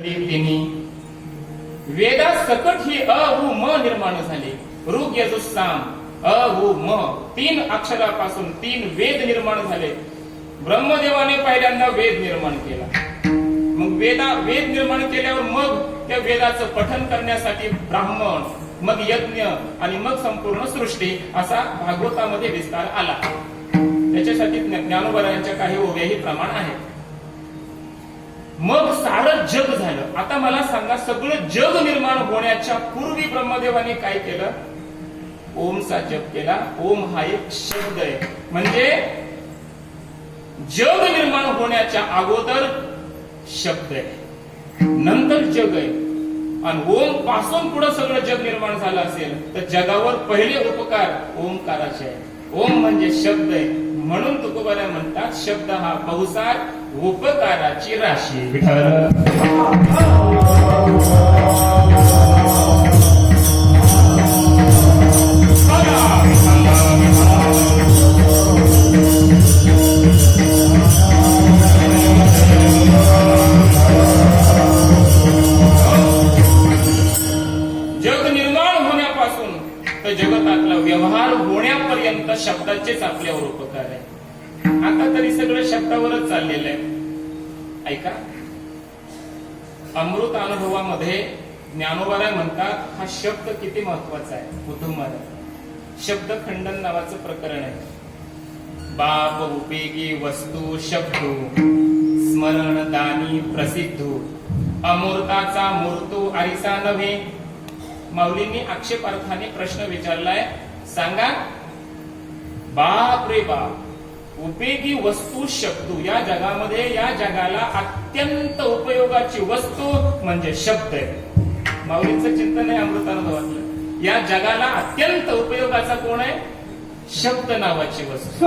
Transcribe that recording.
तिन्ही वेदा सकट ही अ हु म निर्माण झाली. ऋग यजुस्साम अ हु म तीन अक्षरापासून तीन वेद निर्माण झाले. ब्रह्मदेवाने पहिल्यांदा वेद निर्माण केला. मग वेदा वेद निर्माण केल्यावर मग त्या वेदाचं पठन करण्यासाठी ब्राह्मण मग यज्ञ आणि मग संपूर्ण सृष्टी असा भागवतामध्ये विस्तार आला. त्याच्यासाठी ज्ञानोबरायांच्या काही ओव्याही प्रमाण आहेत. मग सारं जग झालं. आता मला सांगा सगळं जग निर्माण होण्याच्या पूर्वी ब्रह्मदेवाने काय केलं? ओमचा जप केला. ओम हा एक शब्द आहे. म्हणजे जग निर्माण होण्याच्या अगोदर शब्द आहे. नंतर जग आहे. आणि ओमपासून पुढे सगळं जग निर्माण झालं असेल तर जगावर पहिले उपकार ओमकाराचे आहे ओम म्हणजे शब्द आहे. म्हणून तुकोबाला म्हणतात शब्द हा बहुसार उपकाराची राशी. जग निर्माण होण्यापासून तर जगतातला व्यवहार होण्यापर्यंत शब्दाचेच आपल्यावर उपकार आहे. आता तरी सगळं शब्दावरच चाललेलं आहे. ऐका. अमृत अनुभवामध्ये ज्ञानोबाराय म्हणतात हा शब्द किती महत्त्वाचा आहे? कुटुंबाला शब्द खंडन नावाचं प्रकरण आहे. बाप उपेगी वस्तू शब्द स्मरण दानी प्रसिद्ध. अमूर्ताचा मूर्तू आरिसा नव्हे माऊलींनी आक्षेपार्थाने प्रश्न विचारलाय. सांगा बाप रे बाप उपयोगी वस्तू शब्दू या जगामध्ये या जगाला अत्यंत उपयोगाची वस्तू म्हणजे शब्द आहे. माऊलींचं चिंतन आहे अमृतानुभवातलं या जगाला अत्यंत उपयोगाचा कोण आहे? शब्द नावाची वस्तू.